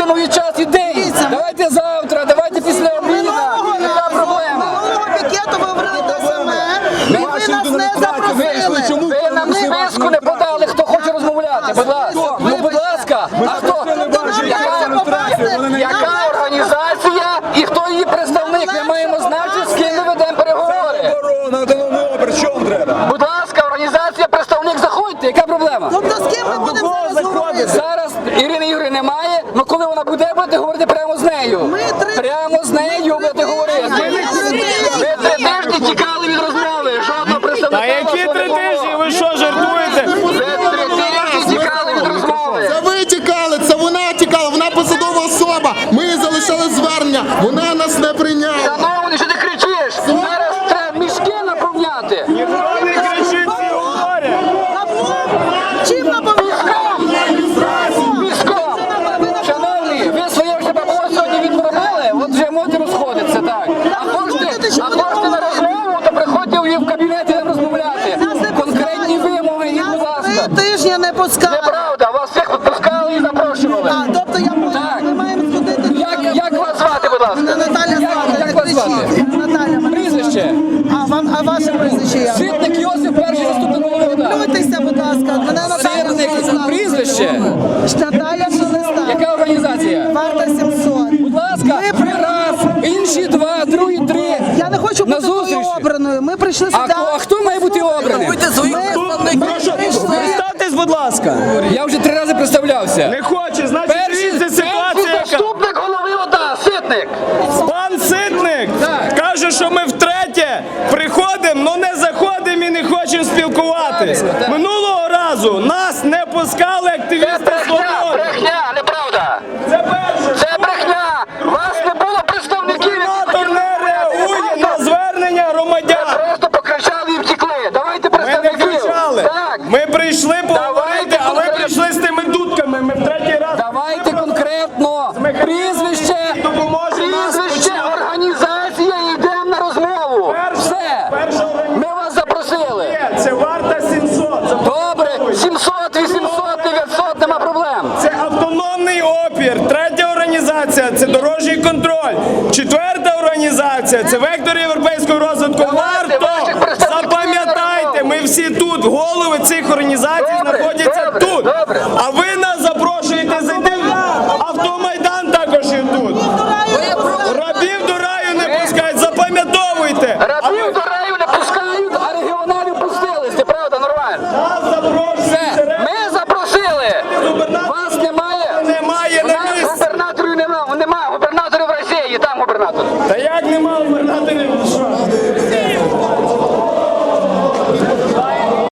годину час і день. Давайте завтра, давайте після обіду. Яка проблема? минулого пікету ви говорили те саме, і ви нас не запросили. Ви нам списку не подали, хто хоче розмовляти. Будь ласка. Ну, будь ласка. А хто? Яка організація і хто її представник? Ми маємо знати, з ким ми ведемо переговори. Будь ласка, організація, представник, заходьте. Яка проблема? Тобто з ким ми будемо зараз говорити? Зараз Ірини Юрії немає, вона буде, будете говорити прямо з нею. Ми Прямо з нею будете говорити. Ми три тижні. Ви три тижні тікали від розмови. Жодного представника. А які три тижні? Ви що, жартуєте? Ви три тижні тікали від розмови. Це ви тікали, це вона тікала, вона посадова особа. Ми залишили звернення, вона нас не прийняла. А хочете, а хочете на розмову, то приходьте в кабінет і нам розмовляти. Конкретні вимоги, і, будь ласка. Три тижні не пускали. Неправда, вас всіх відпускали і запрошували. А, тобто я можу, Так. ми маємо сходити. Як, як вас звати, будь ласка? Мене Наталя звати, як не вас звати? кричіть. Наталя, мене Прізвище? А, вам, а ваше прізвище як? Ситник Йосип, перший заступник голови ОДА. Плюйтеся, будь ласка. Мене Наталя Сирник, Шелеста. прізвище? На бути тою зустрічі. обраною. Ми прийшли А, сюди. а хто має бути обраним? Ми, ми прийшли. Представтесь, будь ласка. Я вже три рази представлявся. Не хоче, значить, Перший, дивіться ситуація, яка. заступник голови ОДА, Ситник. Пан Ситник Так. каже, що ми втретє приходимо, але не заходимо і не хочемо спілкуватись. Минулого разу нас не пускали активісти брехня, свободи. брехня, неправда. Це перше. Це брехня. Вас не було представників. які Губернатор хотіли не реагує на звернення громадян. Просто покричали і втекли. Давайте Ми не представників. кричали. Так. Ми прийшли поговорити, а ви конкретно. прийшли з тими дудками. Ми в третій раз. Давайте конкретно прізвище, Допоможе нас прізвище, почути. організація і йдемо на розмову. Перша- Все. перша організація. Ми вас запросили. Це варта 700. Це Добре, 700, 800, 900, нема проблем. Це автономний опір. Третя організація це дорожній контроль. Четверта організація це вектор європейського розвитку. Давайте Варто ваших представників запам'ятайте, ми всі тут. Голови цих організацій Добре, знаходяться добре, тут. добре. А ви